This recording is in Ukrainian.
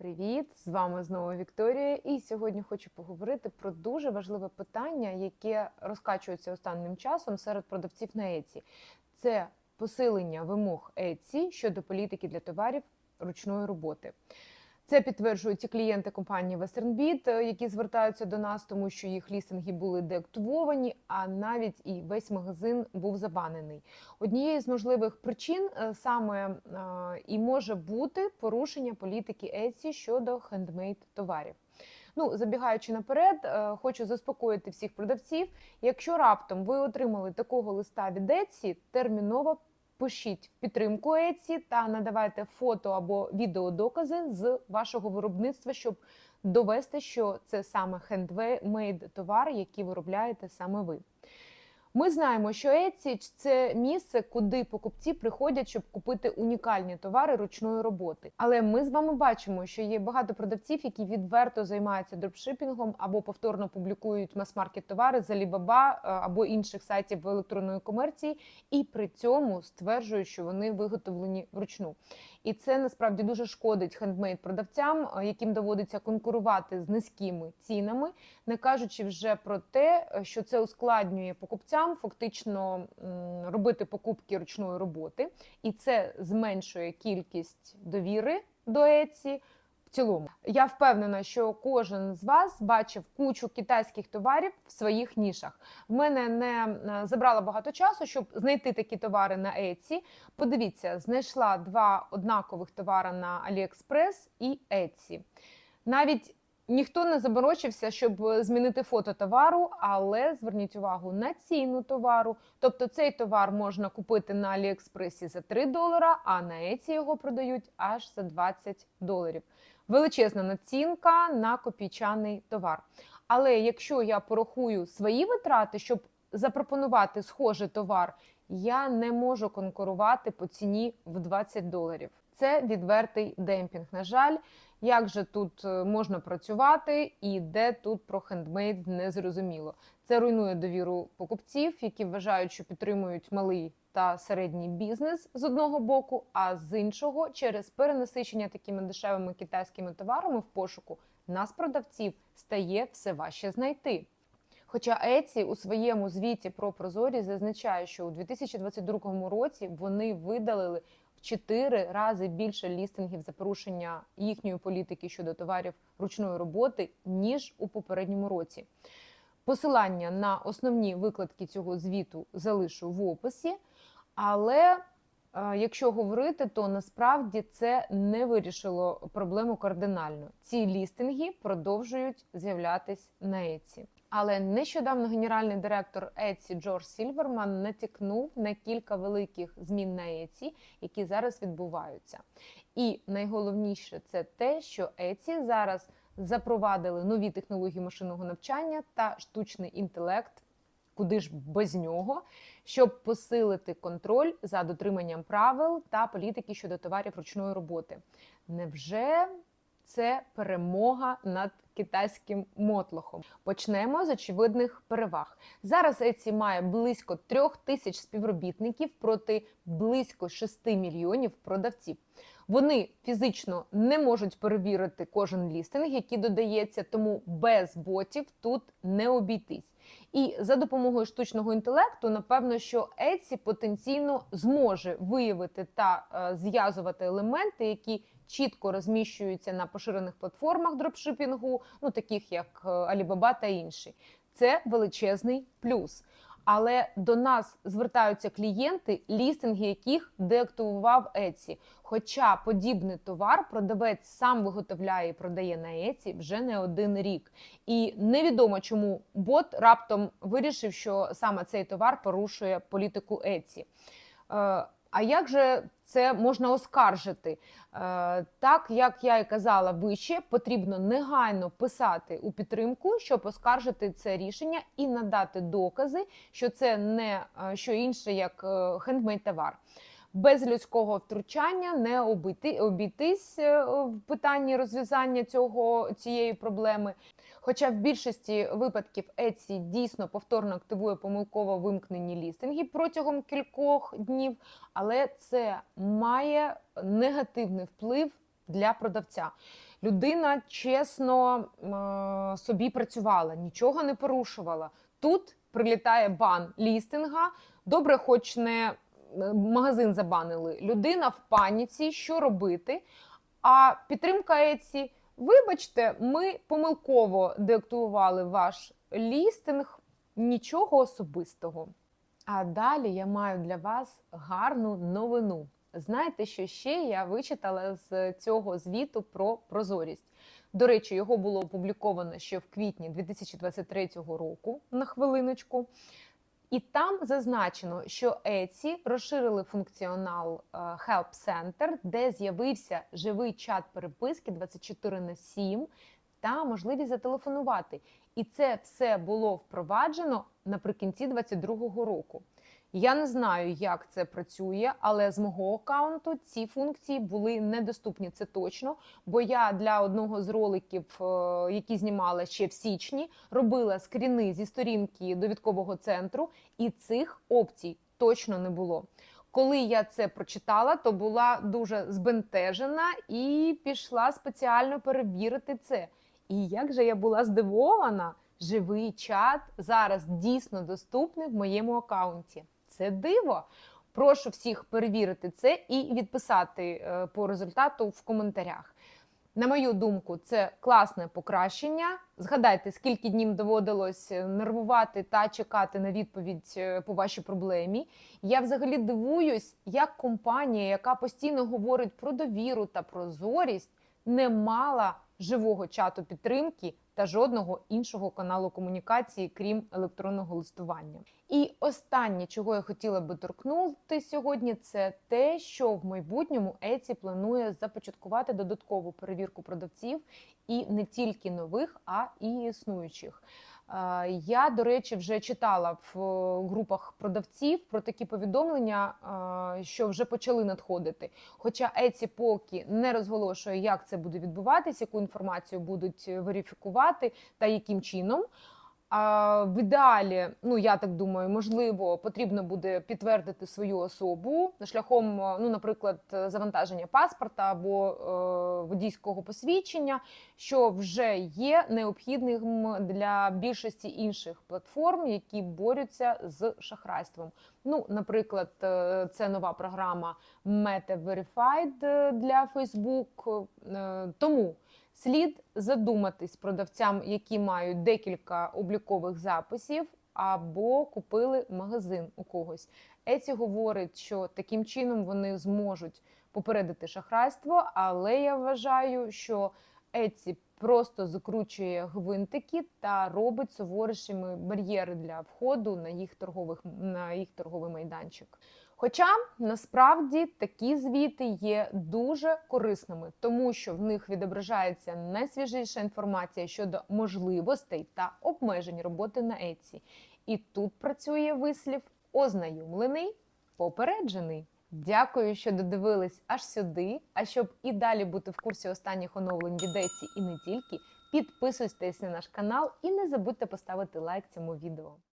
Привіт! З вами знову Вікторія. І сьогодні хочу поговорити про дуже важливе питання, яке розкачується останнім часом серед продавців на Еці. Це посилення вимог Еці щодо політики для товарів ручної роботи. Це підтверджують і клієнти компанії WesternBit, е, які звертаються до нас, тому що їх лістинги були деактивовані, а навіть і весь магазин був забанений. Однією з можливих причин е, саме е, і може бути порушення політики Etsy щодо хендмейд товарів. Ну, забігаючи наперед, хочу заспокоїти всіх продавців. Якщо раптом ви отримали такого листа від Etsy, терміново пишіть в підтримку Еці та надавайте фото або відеодокази з вашого виробництва, щоб довести, що це саме хендмейд товар, який виробляєте саме ви. Ми знаємо, що Etsy – це місце, куди покупці приходять, щоб купити унікальні товари ручної роботи. Але ми з вами бачимо, що є багато продавців, які відверто займаються дропшипінгом або повторно публікують мас-маркет товари з Alibaba е, або інших сайтів електронної комерції, і при цьому стверджують, що вони виготовлені вручну. І це насправді дуже шкодить хендмейд продавцям, е, яким доводиться конкурувати з низькими цінами, не кажучи вже про те, е, що це ускладнює покупцям фактично робити покупки ручної роботи, і це зменшує кількість довіри до Etsy цілому. Я впевнена, що кожен з вас бачив кучу китайських товарів в своїх нішах. В мене не е, забрало багато часу, щоб знайти такі товари на Etsy. Подивіться, знайшла два однакових товари на AliExpress і Etsy. Навіть Ніхто не заморочився, щоб змінити фото товару, але зверніть увагу на ціну товару. Тобто цей товар можна купити на Аліекспресі за 3 долара, а на Еці його продають аж за 20 доларів. Величезна націнка на копійчаний товар. Але якщо я порахую свої витрати, щоб запропонувати схожий товар, я не можу конкурувати по ціні в 20 доларів. Це відвертий демпінг. На жаль, як же тут е, можна працювати і де тут про хендмейд не зрозуміло. Це руйнує довіру покупців, які вважають, що підтримують малий та середній бізнес з одного боку, а з іншого, через перенасичення такими дешевими китайськими товарами в пошуку нас, продавців, стає все важче знайти. Хоча Еці у своєму звіті про прозорість зазначає, що у 2022 році вони видалили в 4 рази більше лістингів за порушення їхньої політики щодо товарів ручної роботи ніж у попередньому році. Посилання на основні викладки цього звіту залишу в описі, але е, якщо говорити, то насправді це не вирішило проблему кардинально. Ці лістинги продовжують з'являтись на Еці. Але нещодавно генеральний директор Еці Джордж Сільверман натякнув на кілька великих змін на Еці, які зараз відбуваються. І найголовніше це те, що Еці зараз запровадили нові технології машинного навчання та штучний інтелект. Куди ж без нього, щоб посилити контроль за дотриманням правил та політики щодо товарів ручної роботи? Невже це перемога над китайським мотлохом. Почнемо з очевидних переваг. Зараз Еці має близько трьох тисяч співробітників проти близько 6 мільйонів продавців. Вони фізично не можуть перевірити кожен лістинг, який додається, тому без ботів тут не обійтись. І за допомогою штучного інтелекту, напевно, що Etsy потенційно зможе виявити та е, зв'язувати елементи, які чітко розміщуються на поширених платформах дропшипінгу, ну таких як е, Alibaba та інші. Це величезний плюс. Але до нас звертаються клієнти, лістинги яких деактивував Etsy. Хоча подібний товар продавець сам виготовляє і продає на Etsy вже не один рік. І невідомо, чому бот раптом вирішив, що саме цей товар порушує політику Etsy. Е, а як же це можна оскаржити? Е, так як я і казала вище, потрібно негайно писати у підтримку, щоб оскаржити це рішення і надати докази, що це не е, що інше, як хендмейд товар. Без людського втручання не обійти, обійтись в питанні розв'язання цього цієї проблеми. Хоча в більшості випадків Etsy дійсно повторно активує помилково вимкнені лістинги протягом кількох днів, але це має негативний вплив для продавця. Людина чесно е, собі працювала, нічого не порушувала. Тут прилітає бан лістинга. Добре, хоч не е, магазин забанили. Людина в паніці, що робити. А підтримка Еці, вибачте, ми помилково деактували ваш лістинг, нічого особистого. А далі я маю для вас гарну новину. Знаєте, що ще я вичитала з цього звіту про прозорість. До речі, його було опубліковано ще в квітні 2023 року на хвилиночку. І там зазначено, що Еці розширили функціонал е, Help Center, де з'явився живий чат переписки 24 на 7 та можливість зателефонувати. І це все було впроваджено наприкінці 2022 року. Я не знаю, як це працює, але з мого аккаунту ці функції були недоступні. Це точно. Бо я для одного з роликів, е, які знімала ще в січні, робила скріни зі сторінки довідкового центру, і цих опцій точно не було. Коли я це прочитала, то була дуже збентежена і пішла спеціально перевірити це. І як же я була здивована, живий чат зараз дійсно доступний в моєму аккаунті. Це диво. Прошу всіх перевірити це і відписати е, по результату в коментарях. На мою думку, це класне покращення. Згадайте, скільки днів доводилось нервувати та чекати на відповідь е, по вашій проблемі. Я взагалі дивуюсь, як компанія, яка постійно говорить про довіру та прозорість, не мала живого чату підтримки та жодного іншого каналу комунікації, крім електронного листування. І останнє, чого я хотіла би торкнути сьогодні, це те, що в майбутньому Еці планує започаткувати додаткову перевірку продавців і не тільки нових, а і існуючих. Е, Я, до речі, вже читала в е, групах продавців про такі повідомлення, е, що вже почали надходити. Хоча Еці поки не розголошує, як це буде відбуватись, яку інформацію будуть верифікувати та яким чином. А в ідеалі, ну я так думаю, можливо, потрібно буде підтвердити свою особу шляхом, е, ну, наприклад, завантаження паспорта або е, водійського посвідчення, що вже є необхідним для більшості інших платформ, які борються з шахрайством. Ну, наприклад, е, це нова програма Meta Verified е, для Facebook. Е, Тому слід задуматись продавцям, які мають декілька облікових записів, або купили магазин у когось. Еці говорить, що таким чином вони зможуть попередити шахрайство, але я вважаю, що Еці просто закручує гвинтики та робить суворішими бар'єри для входу на їх торгових на їх торговий майданчик. Хоча насправді такі звіти є дуже корисними, тому що в них відображається найсвіжіша інформація щодо можливостей та обмежень роботи на Etsy. І тут працює вислів ознайомлений, попереджений. Дякую, що додивились аж сюди. А щоб і далі бути в курсі останніх оновлень від Etsy і не тільки, підписуйтесь на наш канал і не забудьте поставити лайк цьому відео.